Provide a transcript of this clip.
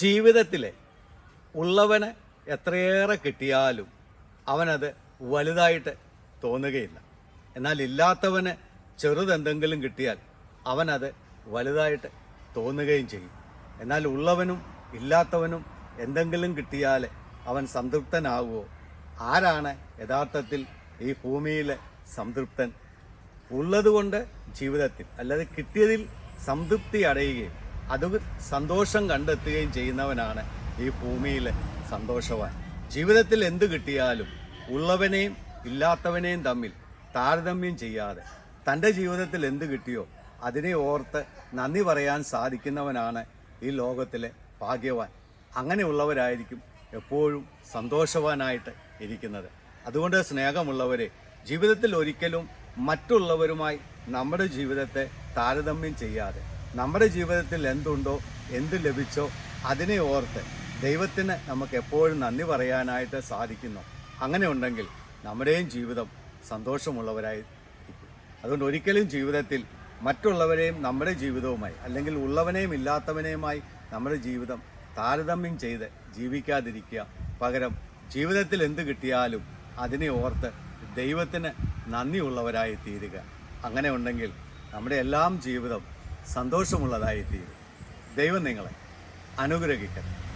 ജീവിതത്തിലെ ഉള്ളവന് എത്രയേറെ കിട്ടിയാലും അവനത് വലുതായിട്ട് തോന്നുകയില്ല. എന്നാൽ ഇല്ലാത്തവന് ചെറുതെന്തെങ്കിലും കിട്ടിയാൽ അവനത് വലുതായിട്ട് തോന്നുകയും ചെയ്യും. എന്നാൽ ഉള്ളവനും ഇല്ലാത്തവനും എന്തെങ്കിലും കിട്ടിയാൽ അവൻ സംതൃപ്തനാവുമോ ആരാണ് യഥാർത്ഥത്തിൽ ഈ ഭൂമിയിലെ സംതൃപ്തൻ? ഉള്ളതുകൊണ്ട് ജീവിതത്തിൽ അല്ലാതെ കിട്ടിയതിൽ സംതൃപ്തി അടയുകയും അത് സന്തോഷം കണ്ടെത്തുകയും ചെയ്യുന്നവനാണ് ഈ ഭൂമിയിലെ സന്തോഷവാൻ. ജീവിതത്തിൽ എന്ത് കിട്ടിയാലും ഉള്ളവനെയും ഇല്ലാത്തവനെയും തമ്മിൽ താരതമ്യം ചെയ്യാതെ തന്റെ ജീവിതത്തിൽ എന്ത് കിട്ടിയോ അതിനെ ഓർത്ത് നന്ദി പറയാൻ സാധിക്കുന്നവനാണ് ഈ ലോകത്തിലെ ഭാഗ്യവാൻ. അങ്ങനെയുള്ളവരായിരിക്കും എപ്പോഴും സന്തോഷവാനായിട്ട് ഇരിക്കുന്നത്. അതുകൊണ്ട് സ്നേഹമുള്ളവരെ ജീവിതത്തിൽ ഒരിക്കലും മറ്റുള്ളവരുമായി നമ്മുടെ ജീവിതത്തെ താരതമ്യം ചെയ്യാതെ നമ്മുടെ ജീവിതത്തിൽ എന്തുണ്ടോ എന്ത് ലഭിച്ചോ അതിനെ ഓർത്ത് ദൈവത്തിന് നമുക്ക് എപ്പോഴും നന്ദി പറയാനായിട്ട് സാധിക്കുന്നു. അങ്ങനെ ഉണ്ടെങ്കിൽ നമ്മുടെയും ജീവിതം സന്തോഷമുള്ളവരായി അതുകൊണ്ട് ഒരിക്കലും ജീവിതത്തിൽ മറ്റുള്ളവരെയും നമ്മുടെ ജീവിതവുമായി അല്ലെങ്കിൽ ഉള്ളവനെയും ഇല്ലാത്തവനെയുമായി നമ്മുടെ ജീവിതം താരതമ്യം ചെയ്ത് ജീവിക്കാതിരിക്കുക പകരം ജീവിതത്തിൽ എന്ത് കിട്ടിയാലും അതിനെ ഓർത്ത് ദൈവത്തിന് നന്ദിയുള്ളവരായി തീരുക. അങ്ങനെ ഉണ്ടെങ്കിൽ നമ്മുടെ എല്ലാം ജീവിതം സന്തോഷമുള്ളതായി തീരും. ദൈവം നിങ്ങളെ അനുഗ്രഹിക്കട്ടെ.